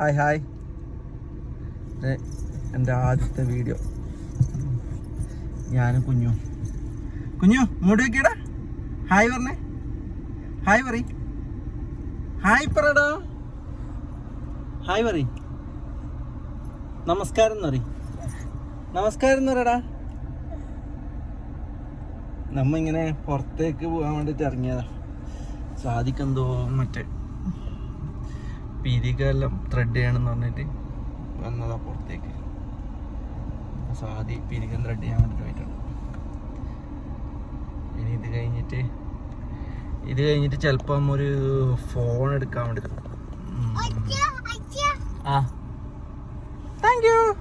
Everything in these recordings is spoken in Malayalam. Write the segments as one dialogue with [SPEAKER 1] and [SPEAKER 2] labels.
[SPEAKER 1] Hi hi. എന്റെ ആദ്യത്തെ വീഡിയോ. ഞാനും കുഞ്ഞു. കുഞ്ഞു ഇങ്ങോട്ട് വെക്കടാ ഹായ് പറഞ്ഞേ. ഹായ് പറ ഹായ് പറടാ. ഹായ് പറ നമസ്കാരം എന്ന് പറ നമസ്കാരം എന്ന് പറയടാ. നമ്മ ഇങ്ങനെ പുറത്തേക്ക് പോകാൻ വേണ്ടിയിട്ട് ഇറങ്ങിയതാ. സാധിക്കെന്തോ മറ്റേ പിരികെല്ലാം ത്രെഡ് ചെയ്യണമെന്ന് പറഞ്ഞിട്ട് വന്നതാ പുറത്തേക്ക്. സാധി പിരികം ത്രെഡ് ചെയ്യാൻ വേണ്ടിട്ട് പോയിട്ടുണ്ട്. ഇനി ഇത് കഴിഞ്ഞിട്ട് ഇത് കഴിഞ്ഞിട്ട് ചിലപ്പം ഒരു ഫോൺ എടുക്കാൻ വേണ്ടി. ആ. താങ്ക് യു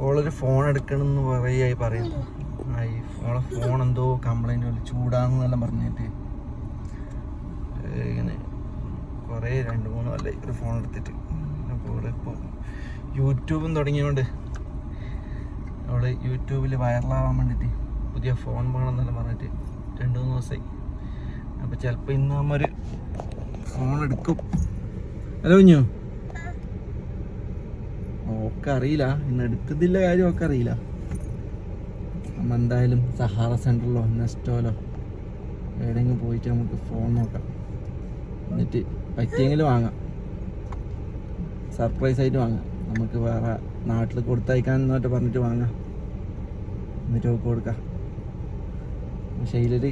[SPEAKER 1] ഓളൊരു ഫോൺ എടുക്കണം എന്ന് പറയായി പറയുന്നു. ആയി ഓളെ ഫോൺ എന്തോ കംപ്ലൈന്റ് പോലെ ചൂടാന്നെന്നെല്ലാം പറഞ്ഞിട്ട്. ഇങ്ങനെ കുറേ രണ്ട് മൂന്ന് കൊല്ലം ഒരു ഫോൺ എടുത്തിട്ട്. അപ്പോൾ ഇവിടെ ഇപ്പോൾ യൂട്യൂബും തുടങ്ങിയതുകൊണ്ട് അവൾ യൂട്യൂബിൽ വൈറലാവാൻ വേണ്ടിയിട്ട് പുതിയ ഫോൺ വേണമെന്നെല്ലാം പറഞ്ഞിട്ട് രണ്ട് മൂന്ന് ദിവസമായി. അപ്പോൾ ചിലപ്പോൾ ഇന്ന് നമ്മൊരു ഫോൺ എടുക്കും. ഹലോ കുഞ്ഞു. ഓക്കെ അറിയില്ല ഇന്ന് എടുത്തതില്ല കാര്യം ഒക്കെ അറിയില്ല നമ്മൾ എന്തായാലും സഹാറ സെന്ററിലോ നെസ്റ്റോലോ എവിടെയെങ്കിലും പോയിട്ട് നമുക്ക് ഫോൺ നോക്കാം. എന്നിട്ട് പറ്റിയെങ്കിലും വാങ്ങാം. സർപ്രൈസ് ആയിട്ട് വാങ്ങാം. നമുക്ക് വേറെ നാട്ടിൽ കൊടുത്തയക്കാൻ എന്നിട്ട് പറഞ്ഞിട്ട് വാങ്ങാം. എന്നിട്ട് ഒക്കെ കൊടുക്കാം. പക്ഷേ ഇതിലൊരു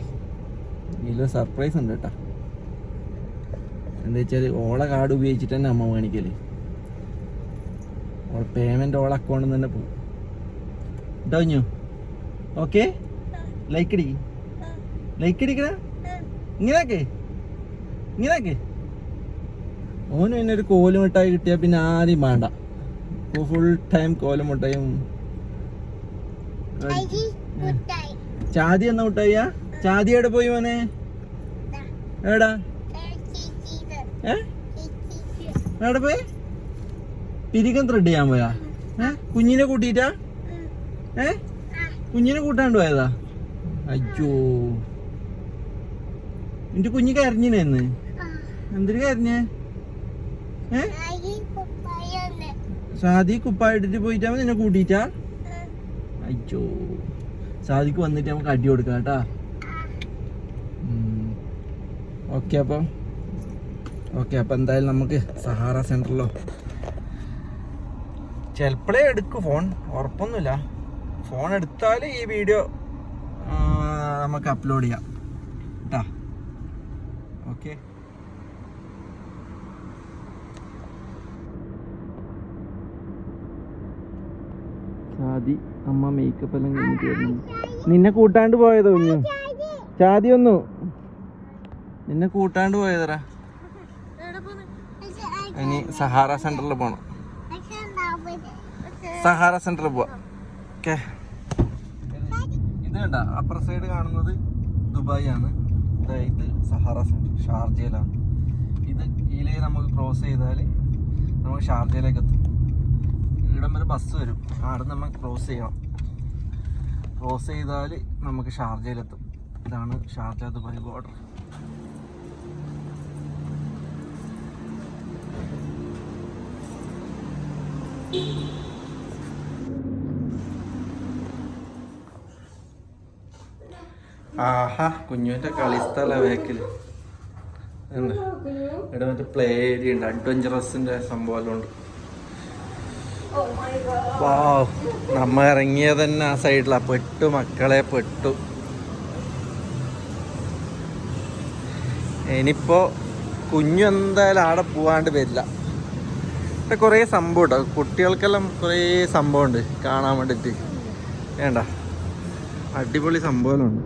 [SPEAKER 1] ഇതിലൊരു സർപ്രൈസ് ഉണ്ട് കേട്ടോ. എന്താ വെച്ചാൽ ഓളെ കാർഡ് ഉപയോഗിച്ചിട്ട് തന്നെ അമ്മ മേണിക്കൽ ഓൾ പേയ്മെന്റ് ഓളെ അക്കൗണ്ടിൽ തന്നെ പോകും. ഇട്ടോ ഓക്കെ ലൈക്ക് അടിക്ക് ലൈക്ക് അടിക്കണ ഇങ്ങനെയൊക്കെ? ഇങ്ങനെയൊക്കെ ഓന് പിന്നെ ഒരു കോൽ മിഠായി കിട്ടിയാൽ പിന്നെ ആദ്യം വേണ്ട. ഫുൾ ടൈം കോൽ മിഠായും. ചാതി എന്ന മിഠായിയാ? ചാതി എവിടെ പോയി മോനെ? എവിടാ? ഏ? എവിടെ പോയി? പിരികം ത്രെഡ് ചെയ്യാൻ പോയാ? ഏ? കുഞ്ഞിനെ കൂട്ടിയിട്ടാ? ഏ? കുഞ്ഞിനെ കൂട്ടാണ്ട് പോയതാ? അയ്യോ. എന്റെ കുഞ്ഞിക്ക് കരഞ്ഞിനെന്ന് എന്തിനു കരഞ്ഞേ സാദി കുപ്പായിട്ടിട്ട് പോയിട്ടാ നിന്നെ കൂട്ടിട്ടാ അയ്യോ. സാദിക്ക് വന്നിട്ട് നമുക്ക് അടി കൊടുക്കാം കേട്ടാ. ഓക്കെ അപ്പം. ഓക്കെ അപ്പം എന്തായാലും നമുക്ക് സഹാറ സെന്ററിലോ ചിലപ്പോഴേ എടുക്കും ഫോൺ. ഉറപ്പൊന്നുമില്ല. ഫോൺ എടുത്താൽ ഈ വീഡിയോ നമുക്ക് അപ്ലോഡ് ചെയ്യാം. കേട്ടാ. ഓക്കെ. ചാതി അമ്മ മേക്കപ്പ് എല്ലാം കഴിഞ്ഞിട്ട് നിന്നെ കൂട്ടാണ്ട് പോയതോ കുഞ്ഞു? ചാതി ഒന്നു നിന്നെ കൂട്ടാണ്ട് പോയതറാ ഇനി സഹാറ സെന്ററിൽ പോണം. സഹാറ സെന്ററിൽ പോവാ. ഓക്കെ. ഇത് കണ്ട അപ്പർ സൈഡ് കാണുന്നത് ദുബായ് ആണ് ഇത് സഹാറ സെന്റർ ഷാർജയിലാണ്. ഇത് ഇതിലേക്ക് നമുക്ക് ക്രോസ് ചെയ്താൽ നമുക്ക് ഷാർജയിലേക്ക് എത്തും. ഇവിടം വരെ ബസ് വരും. അവിടെ നമ്മൾ ക്രോസ് ചെയ്യണം. ക്രോസ് ചെയ്താൽ നമുക്ക് ഷാർജയിലെത്തും. ഇതാണ് ഷാർജ ദുബായ് ബോർഡർ ആഹാ കുഞ്ഞുവിന്റെ കളിസ്ഥല വേക്കിൽ ഇവിടെ മറ്റേ പ്ലേ ഏരിയ ഉണ്ട്. അഡ്വഞ്ചറസിന്റെ സംഭവം ഉണ്ട്. നമ്മ ഇറങ്ങിയത് തന്നെ ആ സൈഡിലാ പെട്ടു മക്കളെ പെട്ടു. ഇനിയിപ്പോ കുഞ്ഞു എന്തായാലും ആടെ പോവാണ്ട് വരില്ല. ഇവിടെ കുറേ സംഭവം ഉണ്ടോ? കുട്ടികൾക്കെല്ലാം കുറേ സംഭവം ഉണ്ട് കാണാൻ വേണ്ടിയിട്ട് വേണ്ട. അടിപൊളി സംഭവമുണ്ട്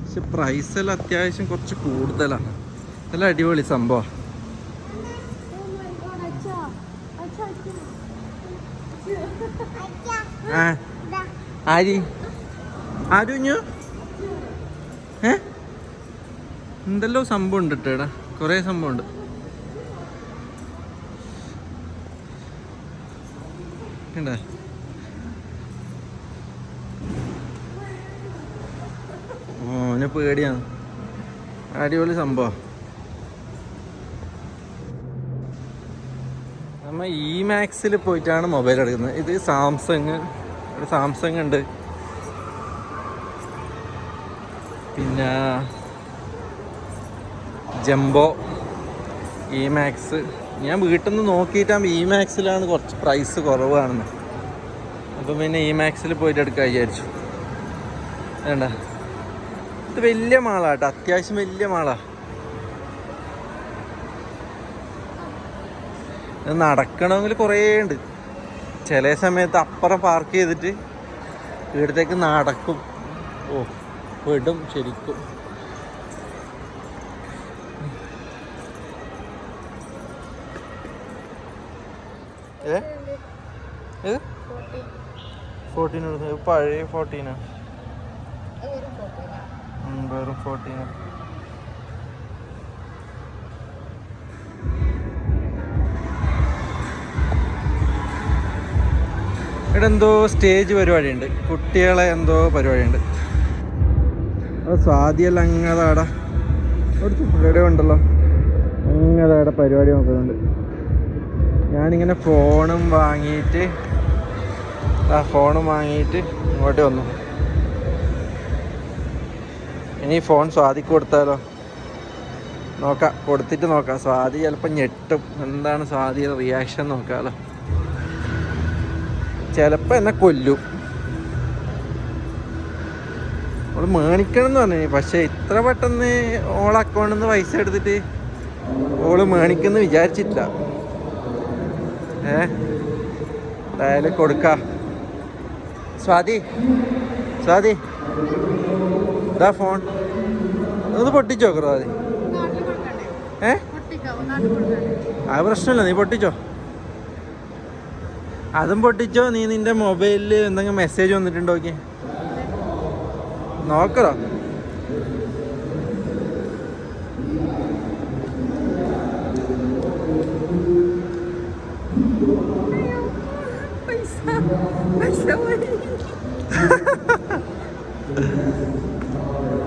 [SPEAKER 1] പക്ഷെ പ്രൈസ് എല്ലാം അത്യാവശ്യം കുറച്ച് കൂടുതലാണ്. നല്ല അടിപൊളി സംഭവം. ആ. ആരി? ആരു കുഞ്ഞു ഏ? എന്തെല്ലോ സംഭവം ഉണ്ട് കേട്ടോ കുറേ സംഭവം ഉണ്ട്. കണ്ടേ? ഓനെ പേടിയാണ്. അടിപൊളി സംഭവം. നമ്മൾ ഈ മാക്സിൽ പോയിട്ടാണ് മൊബൈൽ എടുക്കുന്നത്. ഇത് സാംസങ് ഒരു സാംസങ് ഉണ്ട്. പിന്നെ ജംബോ ഇ മാക്സ് ഞാൻ വീട്ടിൽ നിന്ന് നോക്കിയിട്ടാകുമ്പോൾ ഇ മാക്സിലാണ് കുറച്ച് പ്രൈസ് കുറവാണെന്ന്. അപ്പം പിന്നെ ഇ മാക്സിൽ പോയിട്ട് എടുക്കാൻ വിചാരിച്ചു. വേണ്ട. ഇത് വലിയ മാളാട്ടോ. അത്യാവശ്യം വലിയ മാളാ. നടക്കണമെങ്കിൽ കുറേ ഉണ്ട്. ചില സമയത്ത് അപ്പുറം പാർക്ക് ചെയ്തിട്ട് ഇവിടത്തേക്ക് നടക്കും. ഓ വിടും ശരിക്കും. ഏ? ഫോർട്ടീൻ പഴയ ഫോർട്ടീനാ വെറും ഫോർട്ടീനാ ഇവിടെ എന്തോ സ്റ്റേജ് പരിപാടിയുണ്ട്. കുട്ടികളെ എന്തോ പരിപാടിയുണ്ട്. അത് സ്വാതിയല്ല അങ്ങതാടാ. ഒരു ഇവിടെ ഉണ്ടല്ലോ. അങ്ങതാടെ പരിപാടി നോക്കുന്നുണ്ട്. ഞാനിങ്ങനെ ഫോണും വാങ്ങിയിട്ട് ആ ഫോണും വാങ്ങിയിട്ട് ഇങ്ങോട്ട് വന്നു. ഇനി ഫോൺ സ്വാതിക്ക് കൊടുത്താലോ? നോക്കാം. കൊടുത്തിട്ട് നോക്കാം. സ്വാതി ചിലപ്പോൾ ഞെട്ടും. എന്താണ് സ്വാതിയുടെ റിയാക്ഷൻ നോക്കാമല്ലോ ചിലപ്പോൾ എന്നെ കൊല്ലും. അവൾ മേണിക്കണം എന്ന് പറഞ്ഞു. പക്ഷെ ഇത്ര പെട്ടെന്ന് ഓളെ അക്കൗണ്ടിൽ നിന്ന് പൈസ എടുത്തിട്ട് ഓൾ മേണിക്കെന്ന് വിചാരിച്ചിട്ടില്ല. ഏ? എന്തായാലും കൊടുക്ക. സ്വാതി സ്വാതി. ഇതാ ഫോൺ ഒന്ന് പൊട്ടിച്ചോ സ്വാതി ഏ? ആ പ്രശ്നമില്ല നീ പൊട്ടിച്ചോ? അതും പൊട്ടിച്ചോ? നീ നിന്റെ മൊബൈലിൽ എന്തെങ്കിലും മെസ്സേജ് വന്നിട്ടുണ്ടോ നോക്കി നോക്കറോ?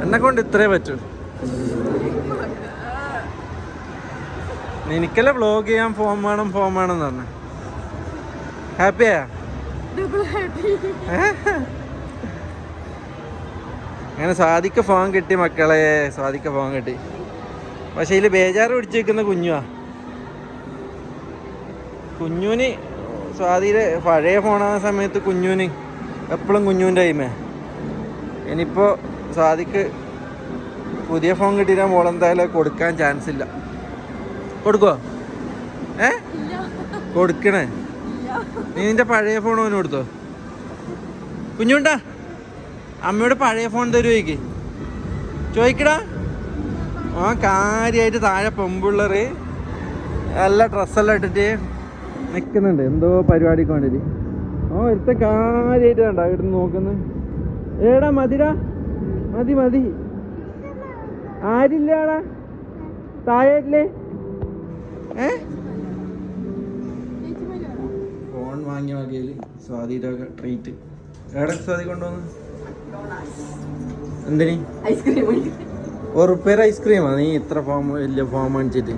[SPEAKER 1] എന്നെ കൊണ്ട് ഇത്രേ പറ്റൂ. എനിക്കല്ലേ വ്ലോഗ് ചെയ്യാൻ ഫോം വേണം ഫോം വേണം എന്ന് പറഞ്ഞു. ഹാപ്പിയാ അങ്ങനെ സാധിക്ക ഫോൺ കിട്ടി മക്കളെ. സാധിക്ക ഫോൺ കിട്ടി. പക്ഷെ ഇതിൽ ബേജാറ് പിടിച്ച് വെക്കുന്ന കുഞ്ഞുവാ. കുഞ്ഞുവിന് സ്വാതിയിലെ പഴയ ഫോണാകുന്ന സമയത്ത് കുഞ്ഞുവിന് എപ്പോഴും കുഞ്ഞുവിന്റെ ടൈമേ ഇനിയിപ്പോൾ സ്വാതിക്ക് പുതിയ ഫോൺ കിട്ടിയാൽ മോളെന്തായാലും കൊടുക്കാൻ ചാൻസ് ഇല്ല. കൊടുക്കുവോ? ഏ? കൊടുക്കണേ? നീ നിന്റെ പഴയ ഫോൺ ഓന് കൊടുത്തോ? കുഞ്ഞുണ്ടാ അമ്മയുടെ പഴയ ഫോൺ തരുവേക്ക് ചോദിക്കടാ. ആ കാര്യമായിട്ട് താഴെ പെമ്പിള്ളറ് നല്ല ഡ്രസ്സെല്ലാം ഇട്ടിട്ട് നിൽക്കുന്നുണ്ട് എന്തോ പരിപാടിക്ക് വേണ്ടിയിട്ട് ആ ഒരുത്തെ കാര്യമായിട്ട് വേണ്ട ഇവിടെ നോക്കുന്നു. ഏടാ മതിടാ. മതി മതി. ആരില്ലാടാ? താഴെ ഏ ഫോൺ വാങ്ങിയ വകയിൽ സ്വാതിയുടെ ട്രീറ്റ് എവിടെ സ്വാതി കൊണ്ടുവന്ന്? എന്തിനീ? ഉറുപ്പേര് ഐസ്ക്രീമാ നീ ഇത്ര ഫോം വലിയ ഫോം വാങ്ങിച്ചിട്ട്.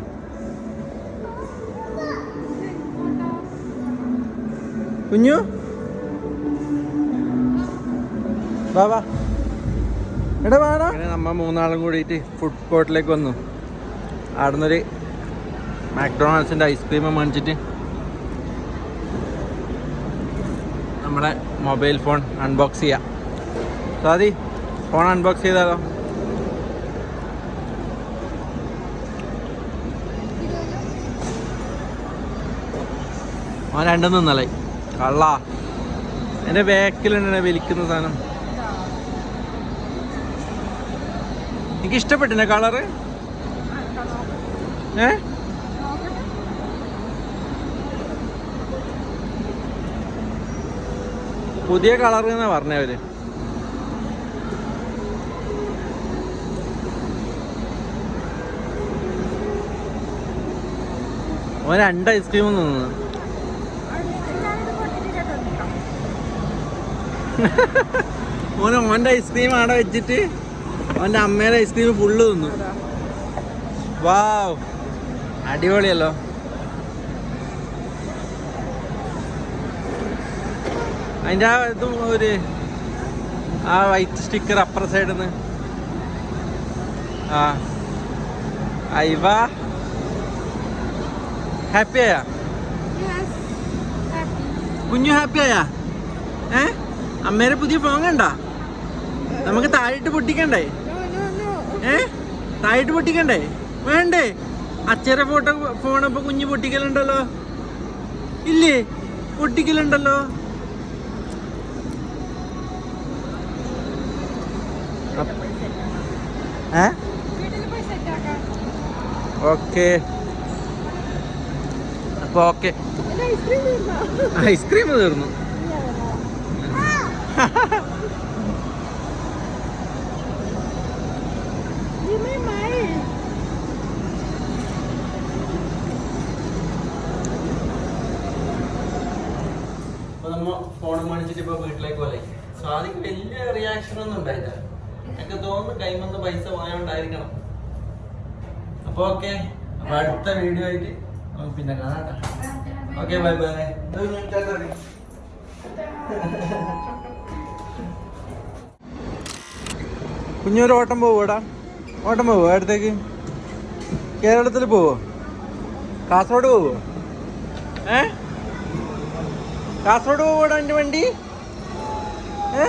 [SPEAKER 1] കുഞ്ഞു? വാ എടാ വാടാ നമ്മ മൂന്നാളും കൂടിയിട്ട് ഫുഡ് കോർട്ടിലേക്ക് വന്നു. ആടുന്നൊരു മാക്ഡൊണാൾഡ്സിന്റെ ഐസ്ക്രീം മേടിച്ചിട്ട് നമ്മുടെ മൊബൈൽ ഫോൺ അൺബോക്സ് ചെയ്യാം. സാദി ഫോൺ അൺബോക്സ് ചെയ്താലോ? അവൻ രണ്ടും നിന്നല്ലേ കള്ള. എന്റെ ബാക്കിലുണ്ട് വലിക്കുന്ന സാധനം. എനിക്ക് ഇഷ്ടപ്പെട്ടില്ല കളറ് ഏ? പുതിയ കളർ എന്നാ പറഞ്ഞവര് ഓൻ രണ്ട് ഐസ്ക്രീം നിന്ന് ഓന് ഓന്റെ ഐസ്ക്രീം അവിടെ വെച്ചിട്ട് ഓന്റെ അമ്മയുടെ ഐസ്ക്രീം ഫുള്ള് തിന്നു. വാവ് അടിപൊളിയല്ലോ. അതിന്റെ ആ ഇതും ഒരു ആ വൈറ്റ് സ്റ്റിക്കർ അപ്പുറ സൈഡിൽ നിന്ന് ആ. അയവ. ഹാപ്പി ആയാ? കുഞ്ഞു ഹാപ്പി ആയാ? ഏ? അമ്മേരെ പുതിയ ഫോൺ കണ്ട? നമുക്ക് താഴിട്ട് പൊട്ടിക്കണ്ടേ? ഏ? താഴിട്ട് പൊട്ടിക്കണ്ടേ? വേണ്ടേ? അച്ഛരെ ഫോട്ടോ ഫോണപ്പോ കുഞ്ഞു പൊട്ടിക്കലുണ്ടല്ലോ? ഇല്ലേ? പൊട്ടിക്കലുണ്ടല്ലോ? ഏ? ഓക്കെ. അപ്പൊ ഓക്കെ. ഐസ്ക്രീം തീർന്നു? ഫോൺ മേടിച്ചിട്ട് ഇപ്പൊ വീട്ടിലേക്ക് പോലെ സ്വാദിക്ക് വലിയ റിയാക്ഷൻ ഒന്നും ഉണ്ടായില്ല. എനിക്ക് തോന്നുന്നു കൈമന്ന് പൈസ പോയോണ്ടായിരിക്കണം. അപ്പൊ ഓക്കെ അപ്പൊ അടുത്ത വീഡിയോ ആയിട്ട് നമുക്ക് പിന്നെ കാണാം ഓക്കെ ബൈ ബൈ കുഞ്ഞൊരു ഓട്ടം പോവോടാ ഓട്ടം പോവോ അടുത്തേക്ക്? കേരളത്തിൽ പോവോ? കാസർഗോഡ് പോവോ? ഏ? കാസർഗോഡ് പോവോടാ എന്റെ വണ്ടി? ഏ?